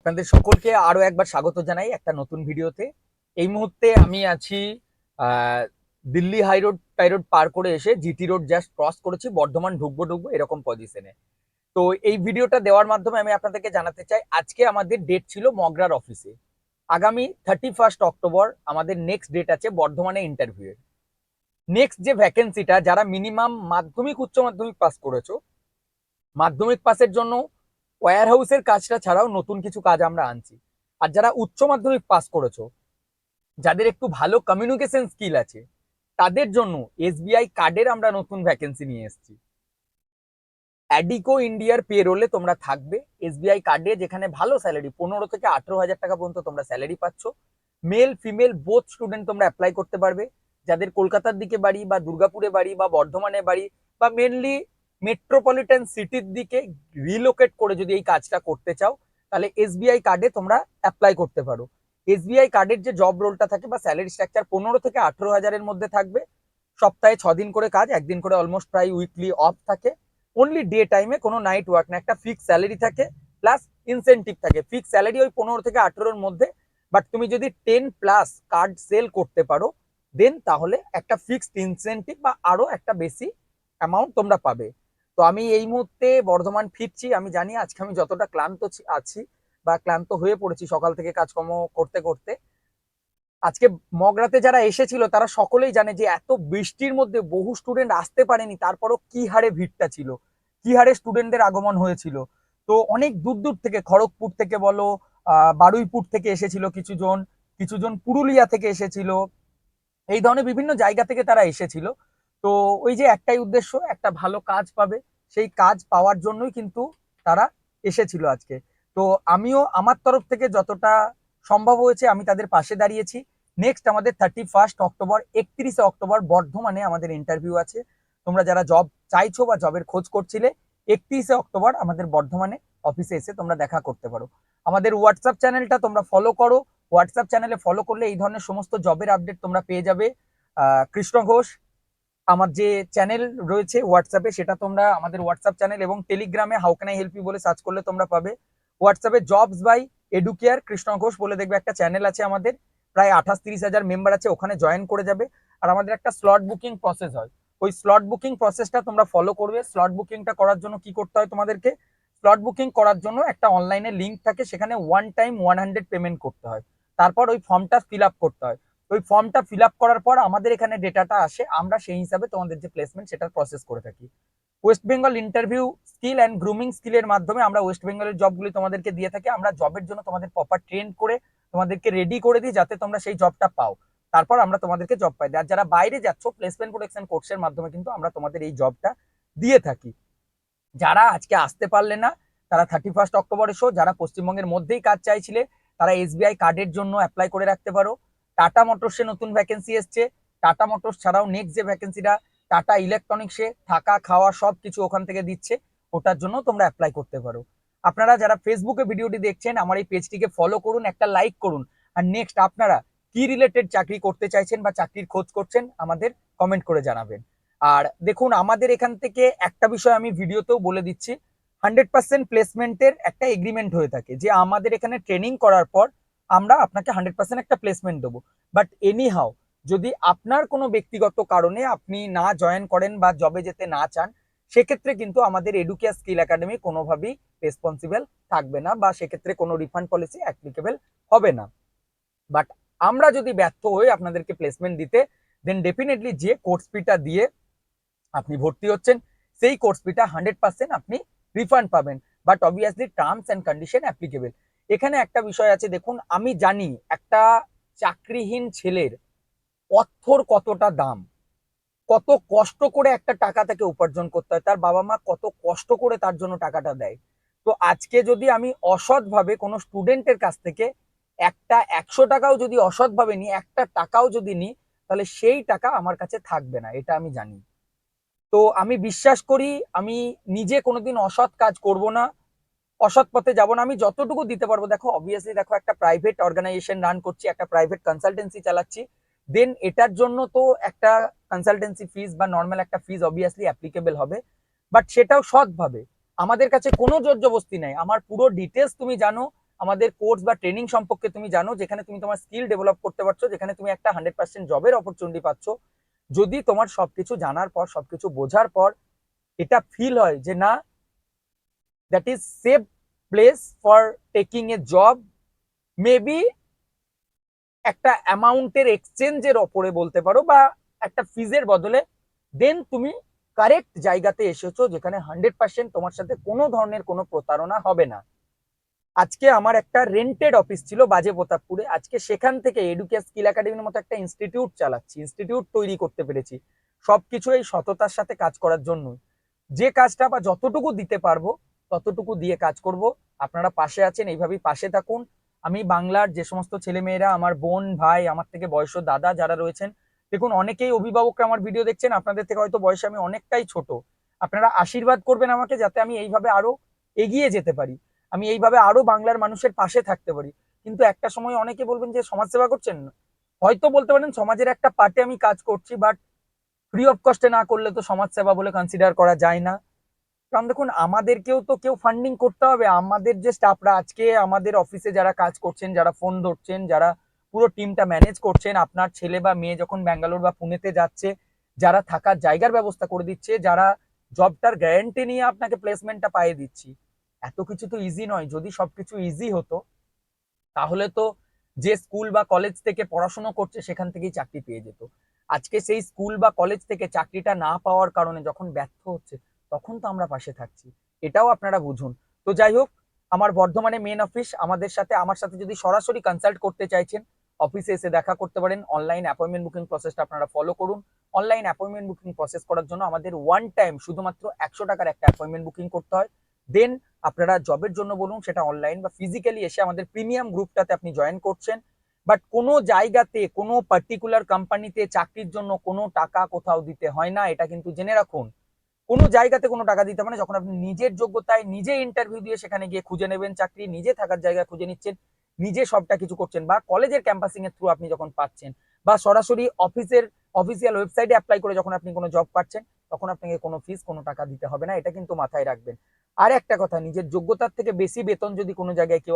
আপনাদের সকলকে আরও একবার স্বাগত জানাই একটা নতুন ভিডিওতে। এই মুহূর্তে আমি আছি দিল্লি হাই রোড, টাই রোড পার করে এসে জিটি রোড জাস্ট ক্রস করেছি, বর্ধমান ঢুকবো ঢুকবো এরকম পজিশনে তো এই ভিডিওটা দেওয়ার মাধ্যমে আমি আপনাদেরকে জানাতে চাই, আজকে আমাদের ডেট ছিল মগরার অফিসে আগামী থার্টি ফার্স্ট অক্টোবর আমাদের নেক্সট ডেট আছে বর্ধমানে ইন্টারভিউ নেক্সট যে ভ্যাকেন্সিটা যারা মিনিমাম মাধ্যমিক, উচ্চ মাধ্যমিক পাস করেছ, মাধ্যমিক পাসের জন্য ওয়্যার হাউসের কাজটা ছাড়াও নতুন কিছু কাজ আমরা আনছি। আর যারা উচ্চ মাধ্যমিক পাস করেছ, যাদের একটু ভালো কমিউনিকেশন স্কিল আছে, তাদের জন্য এসবিআই কার্ডের আমরা নতুন ভ্যাকেন্সি নিয়ে এসেছি। অ্যাডিকো ইন্ডিয়ার পেরোলে তোমরা থাকবে। এসবিআই কার্ডে যেখানে ভালো স্যালারি পনেরো থেকে আঠেরো হাজার টাকা পর্যন্ত তোমরা স্যালারি পাচ্ছ। মেল ফিমেল বোথ স্টুডেন্ট তোমরা অ্যাপ্লাই করতে পারবে। যাদের কলকাতার দিকে বাড়ি বা দুর্গাপুরে বাড়ি বা বর্ধমানে বাড়ি বা মেনলি মেট্রোপলিটন সিটির দিকে রিলোকেট করে যদি এই কাজটা করতে চাও, তাহলে এসবিআই কার্ডে তোমরা অ্যাপ্লাই করতে পারো। এসবিআই কার্ডের যে জব রোলটা থাকে বা স্যালারি স্ট্রাকচার পনেরো থেকে আঠেরো হাজারের মধ্যে থাকবে। সপ্তাহে ছ দিন করে কাজ, একদিন করে অলমোস্ট প্রায় উইকলি অফ থাকে। অনলি ডে টাইমে কোনো নাইট ওয়ার্ক না, একটা ফিক্স স্যালারি থাকে প্লাস ইনসেন্টিভ থাকে। ফিক্স স্যালারি ওই পনেরো থেকে আঠেরোর মধ্যে বাট তুমি যদি টেন প্লাস কার্ড সেল করতে পারো দেন তাহলে একটা ফিক্সড ইনসেন্টিভ বা আরও একটা বেশি অ্যামাউন্ট তোমরা পাবে। তো আমি এই মুহূর্তে বর্ধমান ফিরছি। আমি জানি আজকে আমি যতটা ক্লান্ত আছি বা ক্লান্ত হয়ে পড়েছি সকাল থেকে কাজকর্ম করতে করতে। আজকে মগরাতে যারা এসেছিল, তারা সকলেই জানে যে এত বৃষ্টির মধ্যে বহু স্টুডেন্ট আসতে পারেনি, তারপরও কি হারে ভিড়টা ছিল? কি হারে স্টুডেন্টদের আগমন হয়েছিল? তো অনেক দূর দূর থেকে খড়গপুর থেকে বলো বারুইপুর থেকে এসেছিল কিছু জন কিছু জন পুরুলিয়া থেকে এসেছিল। এই ধরনের বিভিন্ন জায়গা থেকে তারা এসেছিল। তো ওই যে একটাই উদ্দেশ্য, একটা ভালো কাজ পাবে। সেই কাজ পাওয়ার জন্যই কিন্তু তারা এসেছিল আজকে। তো আমিও আমার তরফ থেকে যতটা সম্ভব হয়েছে আমি তাদের পাশে দাঁড়িয়েছি। নেক্সট আমাদের থার্টি ফার্স্ট অক্টোবর, একত্রিশে অক্টোবর বর্ধমানে আমাদের ইন্টারভিউ আছে। তোমরা যারা জব চাইছো বা জবের খোঁজ করছিলে, একত্রিশে অক্টোবর আমাদের বর্ধমানে অফিসে এসে তোমরা দেখা করতে পারো। আমাদের হোয়াটসঅ্যাপ চ্যানেলটা তোমরা ফলো করো। হোয়াটসঅ্যাপ চ্যানেলে ফলো করলে এই ধরনের সমস্ত জবের আপডেট তোমরা পেয়ে যাবে। কৃষ্ণ ঘোষ আমার যে চ্যানেল রয়েছে হোয়াটসঅ্যাপে সেটা তোমরা আমাদের হোয়াটসঅ্যাপ চ্যানেল এবং টেলিগ্রামে how can I help you বলে সার্চ করলে তোমরা পাবে। হোয়াটসঅ্যাপে jobs by Educare Krishna Ghosh বলে দেখবে একটা চ্যানেল আছে আমাদের। প্রায় আঠাশ তিরিশ হাজার মেম্বার আছে, ওখানে জয়েন করে যাবে। আর আমাদের একটা স্লট বুকিং প্রসেস হয়। ওই স্লট বুকিং প্রসেসটা তোমরা ফলো করবে। স্লট বুকিংটা করার জন্য কি করতে হয় তোমাদেরকে? স্লট বুকিং করার জন্য একটা অনলাইনে লিঙ্ক থাকে, সেখানে one time one hundred payment করতে হয়। তারপর ওই ফর্মটা ফিল আপ করতে হয়। ওই ফর্মটা ফিল আপ করার পর আমাদের এখানে ডেটাটা আসে, আমরা সেই হিসাবে তোমাদের যে প্লেসমেন্ট সেটার প্রসেস করে থাকি। West Bengal interview skill and grooming স্কিলের মাধ্যমে আমরা ওয়েস্ট বেঙ্গলের জবগুলি তোমাদেরকে দিয়ে থাকি, আমরা জবের জন্য তোমাদের প্রপার ট্রেন করে তোমাদেরকে রেডি করে দিই যাতে তোমরা সেই জবটা পাও। তারপর আমরা তোমাদেরকে জব পাই। আর যারা বাইরে যাচ্ছ প্লেসমেন্ট প্রোটেকশন কোর্সের মাধ্যমে কিন্তু আমরা তোমাদের এই জবটা দিয়ে থাকি। যারা আজকে আসতে পারলে না, তারা থার্টি ফার্স্ট অক্টোবর এসো যারা পশ্চিমবঙ্গের মধ্যেই কাজ চাইছিলে, তারা এসবিআই কার্ডের জন্য অ্যাপ্লাই করে রাখতে পারো। টাটা মোটরসে নতুন ভ্যাকেন্সি এসছে। টাটা মোটরস ছাড়াও নেক্সট যে ভ্যাকেন্সিটা টাটা ইলেকট্রনিক্সে থাকা, খাওয়া সব কিছু ওখান থেকে দিচ্ছে। ওটার জন্য তোমরা অ্যাপ্লাই করতে পারো। আপনারা যারা ফেসবুকে ভিডিওটি দেখছেন, আমার এই পেজটিকে ফলো করুন, একটা লাইক করুন। আর নেক্সট আপনারা কি রিলেটেড চাকরি করতে চাইছেন বা চাকরির খোঁজ করছেন, আমাদের কমেন্ট করে জানাবেন। আর দেখুন, আমাদের এখান থেকে একটা বিষয় আমি ভিডিওতেও বলে দিচ্ছি। হান্ড্রেড পার্সেন্ট প্লেসমেন্টের একটা এগ্রিমেন্ট হয়ে থাকে যে আমাদের এখানে ট্রেনিং করার পর আমরা আপনাকে হান্ড্রেড পার্সেন্ট একটা প্লেসমেন্ট দেবো। বাট এনি হাও যদি আপনার কোনো ব্যক্তিগত কারণে আপনি না জয়েন করেন বা জবে যেতে না চান, সেক্ষেত্রে কিন্তু আমাদের এডুকেয়ার স্কিল একাডেমি কোনোভাবেই রেসপন্সিবল থাকবে না বা সেক্ষেত্রে কোনো রিফান্ড পলিসি অ্যাপ্লিকেবল হবে না। বাট আমরা যদি ব্যর্থ হয়ে আপনাদেরকে প্লেসমেন্ট দিতে দেন ডেফিনেটলি যে কোর্স ফিটা দিয়ে আপনি ভর্তি হচ্ছেন, সেই কোর্স ফিটা হান্ড্রেড পার্সেন্ট আপনি রিফান্ড পাবেন। But obviously terms and condition applicable এখানে একটা বিষয় আছে, দেখুন, আমি জানি একটা চাকরিহীন ছেলের অর্থর কতটা দাম। কত কষ্ট করে একটা টাকা তাকে উপার্জন করতে হয়, তার বাবা মা কত কষ্ট করে তার জন্য টাকাটা দেয়। তো আজকে যদি আমি অসৎভাবে কোনো স্টুডেন্টের কাছ থেকে একটা একশো টাকাও যদি অসৎভাবে নিই, একটা টাকাও যদি নিই, তাহলে সেই টাকা আমার কাছে থাকবে না, এটা আমি জানি। তো আমি বিশ্বাস করি, আমি নিজে কোনোদিন অসৎ কাজ করব না। অসৎ পথে যাব না, আমি যতটুকু দিতে পারব। দেখো অবভিয়াসলি দেখো, একটা প্রাইভেট অর্গানাইজেশন রান করছি, একটা প্রাইভেট কনসালটেন্সি চালাচ্ছি। দেন এটার জন্য তো একটা কনসালটেন্সি ফিস বা নর্মাল একটা ফিস অবভিয়াসলি অ্যাপ্লিকেবল হবে। বাট সেটাও সৎভাবে। আমাদের কাছে কোনো জোর জবস্তি নাই। আমার পুরো ডিটেলস তুমি জানো, আমাদের কোর্স বা ট্রেনিং সম্পর্কে তুমি জানো, যেখানে তুমি তোমার স্কিল ডেভেলপ করতে পারছ, যেখানে তুমি একটা হান্ড্রেড পার্সেন্ট জবের অপরচুনিটি পাচ্ছ। যদি তোমার সবকিছু জানার পর, সবকিছু বোঝার পর, এটা ফিল হয় যে না that is safe place for taking a job maybe একটা অ্যামাউন্টের এক্সচেঞ্জের ওপরে বলতে পারো বা একটা ফিজের বদলে দেন তুমি কারেক্ট জায়গাতে এসেছ যেখানে হান্ড্রেড পার্সেন্ট তোমার সাথে কোনো ধরনের কোনো প্রতারণা হবে না। আজকে আমার একটা রেন্টেড অফিস ছিল বাজে প্রতাপপুরে আজকে সেখান থেকে এডুকেয়া স্কিল একাডেমির মতো একটা ইনস্টিটিউট চালাচ্ছি ইনস্টিটিউট তৈরি করতে পেরেছি, সবকিছু এই সততার সাথে কাজ করার জন্য যে কাজটা বা যতটুকু দিতে পারব ততটুকু দিয়ে কাজ করব। আপনারা পাশে আছেন, এইভাবেই পাশে থাকুন। আমি বাংলার যে সমস্ত ছেলেমেয়েরা, আমার বোন, ভাই, আমার থেকে বয়স দাদা যারা রয়েছেন, দেখুন, অনেকেই অভিভাবকরা আমার ভিডিও দেখছেন, আপনাদের থেকে হয়তো বয়সে আমি অনেকটাই ছোট। আপনারা আশীর্বাদ করবেন আমাকে যাতে আমি এইভাবে আরও এগিয়ে যেতে পারি। আমি এইভাবে আরও বাংলার মানুষের পাশে থাকতে পারি। কিন্তু একটা সময় অনেকে বলবেন যে সমাজসেবা করছেন? না হয়তো বলতে পারেন, সমাজের একটা পার্টে আমি কাজ করছি বাট ফ্রি অফ কস্টে না করলে তো সমাজসেবা বলে কনসিডার করা যায় না। কারণ দেখুন, আমাদেরকেও তো কেউ ফান্ডিং করতে হবে। আমাদের যে স্টাফরা আজকে আমাদের অফিসে যারা কাজ করছেন, যারা ফোন ধরছেন, যারা পুরো টিমটা ম্যানেজ করছেন, আপনার ছেলে বা মেয়ে যখন ব্যাঙ্গালোর বা পুনেতে যাচ্ছে, যারা থাকার জায়গার ব্যবস্থা করে দিচ্ছে, যারা জবটার গ্যারান্টি নিয়ে আপনাকে প্লেসমেন্টটা পাইয়ে দিচ্ছি, এত কিছু তো ইজি নয়। যদি সবকিছু ইজি হতো, তাহলে তো যে স্কুল বা কলেজ থেকে পড়াশোনা করছে, সেখান থেকেই চাকরি পেয়ে যেত। আজকে সেই স্কুল বা কলেজ থেকে চাকরিটা না পাওয়ার কারণে যখন ব্যর্থ হচ্ছে তখন তো আমরা পাশে থাকছি। এটাও আপনারা বুঝুন। তো যাই হোক, আমার বর্ধমানে মেন অফিস আমাদের সাথে, আমার সাথে যদি সরাসরি কনসাল্ট করতে চাইছেন অফিসে এসে দেখা করতে পারেন। অনলাইন অ্যাপয়েন্টমেন্ট বুকিং প্রসেসটা আপনারা ফলো করুন। অনলাইন অ্যাপয়েন্টমেন্ট বুকিং প্রসেস করার জন্য আমাদের ওয়ান টাইম শুধুমাত্র একশো টাকার একটা অ্যাপয়েন্টমেন্ট বুকিং করতে হয়। দেন আপনারা জবের জন্য বলুন, সেটা অনলাইন বা ফিজিক্যালি এসে আমাদের প্রিমিয়াম গ্রুপটাতে আপনি জয়েন করছেন। বাট কোনো জায়গাতে, কোনো পার্টিকুলার কোম্পানিতে চাকরির জন্য কোনো টাকা কোথাও দিতে হয় না, এটা কিন্তু জেনে রাখুন। কোনো জায়গাতে কোনো টাকা দিতে হবে না। যখন আপনি নিজের যোগ্যতায় নিজে ইন্টারভিউ দিয়ে সেখানে গিয়ে খুঁজে নেবেন, চাকরি নিজে থাকার জায়গা খুঁজে নিচ্ছেন, নিজে সবটা কিছু করছেন বা কলেজের ক্যাম্পাসিং এর থ্রু আপনি যখন পাচ্ছেন বা সরাসরি অফিসের অফিসিয়াল ওয়েবসাইটে অ্যাপ্লাই করে যখন আপনি কোনো জব পাচ্ছেন, তখন আপনাকে কোনো ফিস কোনো টাকা দিতে হবে না। এটা কিন্তু মাথায় রাখবেন। আর একটা কথা, নিজের যোগ্যতার থেকে বেশি বেতন যদি কোনো জায়গায় কেউ